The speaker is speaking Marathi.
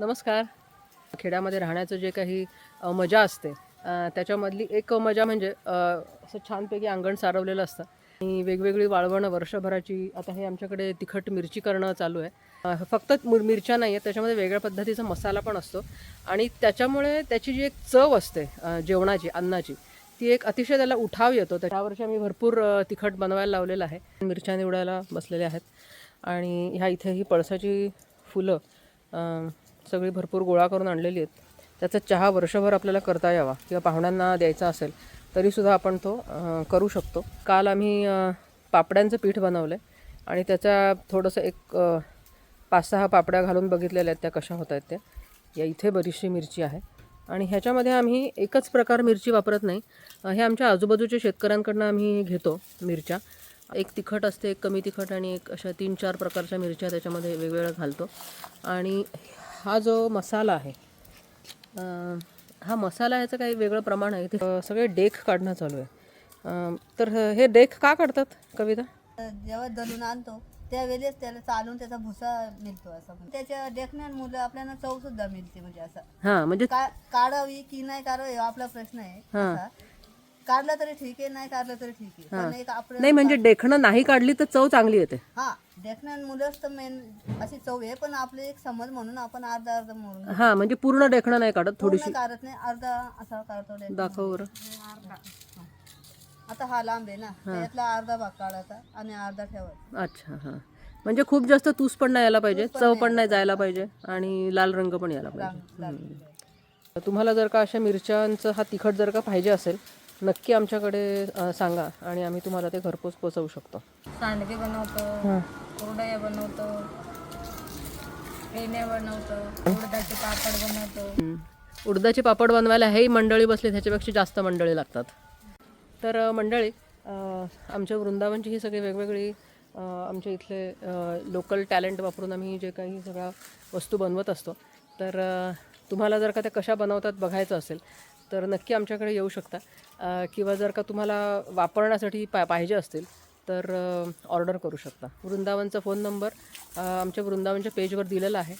नमस्कार. खेड्यामध्ये राहण्याचं जे काही मजा असते त्याच्यामधली एक मजा म्हणजे असं छानपैकी अंगण सारवलेलं असतं. आणि वेगवेगळी वाळवणं वर्षभराची आता हे आमच्याकडे तिखट मिरची करणं चालू आहे. फक्त मिरच्या नाही आहेत त्याच्यामध्ये वेगळ्या पद्धतीचा मसाला पण असतो. आणि त्याच्यामुळे त्याची जी एक चव असते जेवणाची अन्नाची ती एक अतिशय त्याला उठाव येतो. त्याच्यावरची आम्ही भरपूर तिखट बनवायला लावलेलं आहे. मिरच्या निवडायला बसलेल्या आहेत. आणि ह्या इथे ही पळसाची फुलं सगळी भरपूर गोळा करून आणलेली आहेत. त्याचा चहा वर्षभर आपल्याला करता यावा किंवा पाहुण्यांना द्यायचा असेल तरीसुद्धा आपण तो करू शकतो. काल आम्ही पापड्यांचं पीठ बनवलं आहे आणि त्याचा थोडंसं एक पाच सहा पापड्या घालून बघितलेल्या आहेत त्या कशा होत आहेत त्या. या इथे बरीचशी मिरची आहे. आणि ह्याच्यामध्ये आम्ही एकच प्रकार मिरची वापरत नाही. हे आमच्या आजूबाजूच्या शेतकऱ्यांकडनं आम्ही घेतो मिरच्या. एक तिखट असते एक कमी तिखट आणि एक अशा तीन चार प्रकारच्या मिरच्या त्याच्यामध्ये वेगवेगळ्या घालतो. आणि हा जो मसाला आहे हा मसाला ह्याचं काही वेगळं प्रमाण आहे. ते सगळे डेख काढणं चालू आहे. तर हे डेख का काढतात कविता? जेव्हा दलून आणतो त्यावेळेस त्याला चालून त्याचा भुसा मिळतो असं. त्याच्या देखण्यात मुलं आपल्याला चव सुद्धा मिळते म्हणजे असं. हां म्हणजे काढावी की नाही काढावी आपला प्रश्न आहे. हा. काढला तरी ठीक आहे नाही काढलं तरी ठीक आहे. नाही म्हणजे डेखणं नाही काढली तर चव चांगली येते. हा. देखण्यात मुलंच तर मेन अशी चव आहे पण आपले एक समज म्हणून आपण अर्धा अर्धा म्हणून. हां म्हणजे पूर्ण डेखणं नाही काढत थोडीशी. पूर्ण काढत नाही अर्धा असा काढतो देखणं. दाखव बरं. आता हा लांब आहे ना त्यातला अर्धा भाग काढायचा आणि अर्धा ठेवायचा. अच्छा हां. म्हणजे खूप जास्त तूस पण नाही यायला पाहिजे चव पण नाही जायला पाहिजे. आणि लाल रंग पण यायला पाहिजे. तुम्हाला जर का अशा मिरच्यांचं हा तिखट जर का पाहिजे असेल नक्की आमच्याकडे अ, सांगा आणि आम्ही तुम्हाला ते घरपोच पोचवू शकतो. सांडगे बनवतो कुरडया बनवतो बनवतो उडदाचे पापड बनवतो. उडदाचे पापड बनवायला हेही मंडळी बसले त्याच्यापेक्षा जास्त मंडळी लागतात. तर अ, मंडळी अ, आमच्या वृंदावनची ही सगळी वेगवेगळी अ, आमच्या इथले लोकल टॅलेंट वापरून आम्ही जे काही सगळ्या वस्तू बनवत असतो. तर अ, तुम्हाला जर का त्या कशा बनवतात बघायचं असेल तर नक्की आमच्याकडे येऊ शकता. किंवा जर का तुम्हाला वापरण्यासाठी पा पाहिजे असतील तर ऑर्डर करू शकता. वृंदावनचा फोन नंबर आमच्या वृंदावनच्या पेजवर दिलेला आहे.